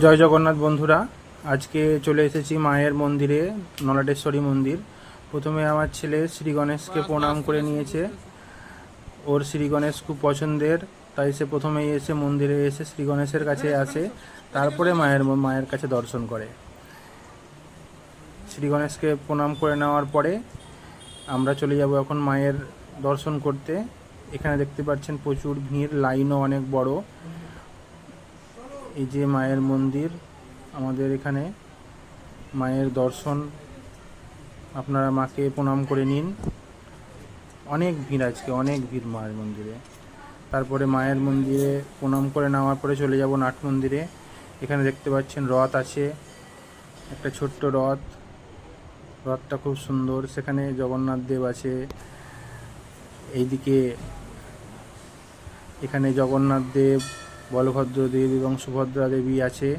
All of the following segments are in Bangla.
জয় জগন্নাথ বন্ধুরা, আজকে চলে এসেছি মায়ের মন্দিরে, নলাটেশ্বরী মন্দির। প্রথমে আমার ছেলে শ্রী গণেশকে প্রণাম করে নিয়েছে। ওর শ্রী গণেশ খুব পছন্দের, তাই সে প্রথমেই এসে মন্দিরে এসে শ্রী গণেশের কাছে আসে, তারপরে মায়ের মায়ের কাছে দর্শন করে। শ্রী গণেশকে প্রণাম করে নেওয়ার পরে আমরা চলে যাব এখন মায়ের দর্শন করতে। এখানে দেখতে পাচ্ছেন প্রচুর ভিড়, লাইনও অনেক বড়। এই যে মায়ের মন্দির, আমাদের এখানে মায়ের দর্শন, আপনারা মাকে প্রণাম করে নিন। অনেক ভিড় আজকে, অনেক ভিড় মায়ের মন্দিরে। তারপরে মায়ের মন্দিরে প্রণাম করে নেওয়ার পরে চলে যাব নাট মন্দিরে। এখানে দেখতে পাচ্ছেন রথ আছে, একটা ছোট্ট রথ। রথটা খুব সুন্দর, সেখানে জগন্নাথ দেব আছে। এইদিকে এখানে জগন্নাথ দেব বলভদ্র দেব এবং সুভদ্রা দেবী আছে।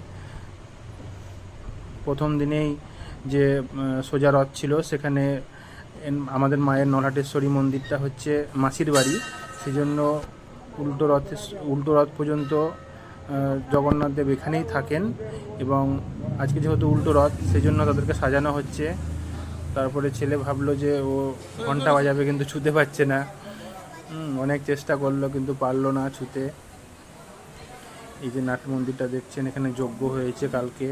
প্রথম দিনেই যে সোজা রথ ছিল, সেখানে আমাদের মায়ের নলহাটেশ্বরী মন্দিরটা হচ্ছে মাসির বাড়ি। সেজন্য উল্টো রথে, উল্টো রথ পর্যন্ত জগন্নাথ দেব এখানেই থাকেন এবং আজকে যেহেতু উল্টো রথ, সেজন্য তাদেরকে সাজানো হচ্ছে। তারপরে ছেলে ভাবলো যে, ও ঘণ্টা বাজাবে, কিন্তু ছুতে পারছে না। অনেক চেষ্টা করল, কিন্তু পারল না ছুতে। এই যে নাট মন্দিরটা দেখছেন, এখানে যজ্ঞ হয়েছে কালকে।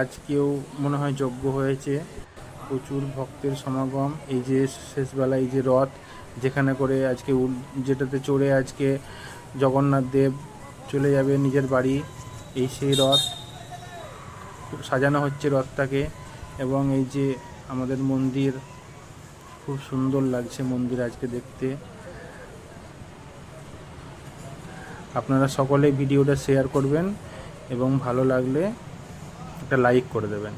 আজকেও মনে হয় যজ্ঞ হয়েছে। প্রচুর ভক্তের সমাগম। এই যে শেষবেলা, এই যে রথ, যেখানে করে আজকে যেটাতে চড়ে আজকে জগন্নাথ দেব চলে যাবে নিজের বাড়ি, এই সেই রথ। খুব সাজানো হচ্ছে রথটাকে এবং এই যে আমাদের মন্দির, খুব সুন্দর লাগছে মন্দির আজকে দেখতে। আপনারা সকলে ভিডিওটা শেয়ার করবেন এবং ভালো লাগলে একটা লাইক করে দেবেন।